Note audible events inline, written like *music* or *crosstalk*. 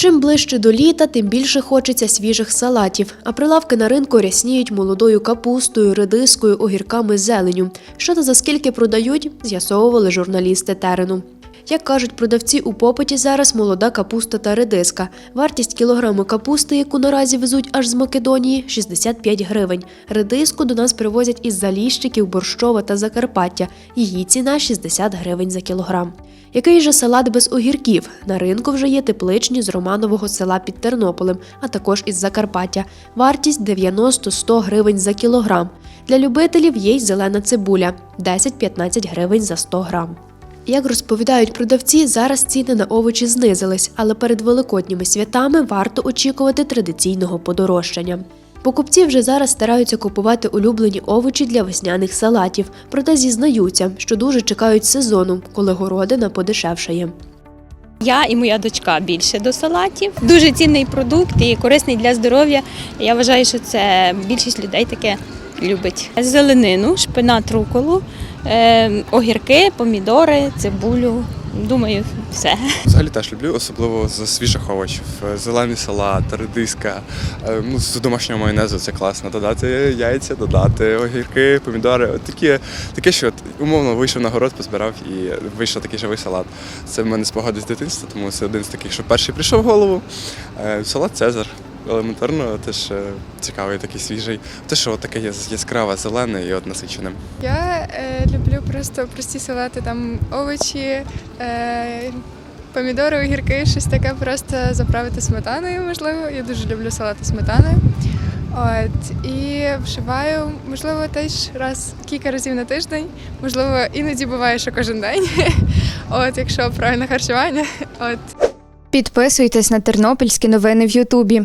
Чим ближче до літа, тим більше хочеться свіжих салатів, а прилавки на ринку рясніють молодою капустою, редискою, огірками, зеленю. Що та за скільки продають, з'ясовували журналісти терену. Як кажуть продавці, у попиті зараз молода капуста та редиска. Вартість кілограму капусти, яку наразі везуть аж з Македонії, 65 гривень. Редиску до нас привозять із Заліщиків, Борщова та Закарпаття. Її ціна 60 гривень за кілограм. Який же салат без огірків? На ринку вже є тепличні з Романового села під Тернополем, а також із Закарпаття. Вартість 90-100 гривень за кілограм. Для любителів є й зелена цибуля 10-15 гривень за 100 грам. Як розповідають продавці, зараз ціни на овочі знизились, але перед великодніми святами варто очікувати традиційного подорожчання. Покупці вже зараз стараються купувати улюблені овочі для весняних салатів, проте зізнаються, що дуже чекають сезону, коли городина подешевшає. Я і моя дочка більше до салатів. Дуже цінний продукт і корисний для здоров'я. Я вважаю, що це більшість людей таке любить. Зеленину, шпинат, руколу, е, огірки, помідори, цибулю. Думаю, все. Взагалі теж люблю, особливо з свіжих овочів. Зелений салат, редиска. е, Ну, з домашнього майонезу це класно. Додати яйця, додати огірки, помідори. От такі, таке, що от, умовно вийшов на город, позбирав і вийшов такий живий салат. Це в мене спогади з дитинства, тому це один з таких, що перший прийшов в голову. Е, Салат Цезар. Елементарно, теж цікавий, такий свіжий. Те, що от таке яс- яскраве, зелене і от насичене. Я е, люблю просто прості салати, там овочі, е, помідори, огірки, щось таке просто заправити сметаною, можливо. Я дуже люблю салати сметаною. От, і вживаю, можливо, теж раз кілька разів на тиждень. Можливо, іноді буває, що кожен день. *laughs* От, якщо правильне харчування. От. Підписуйтесь на тернопільські новини в Ютубі.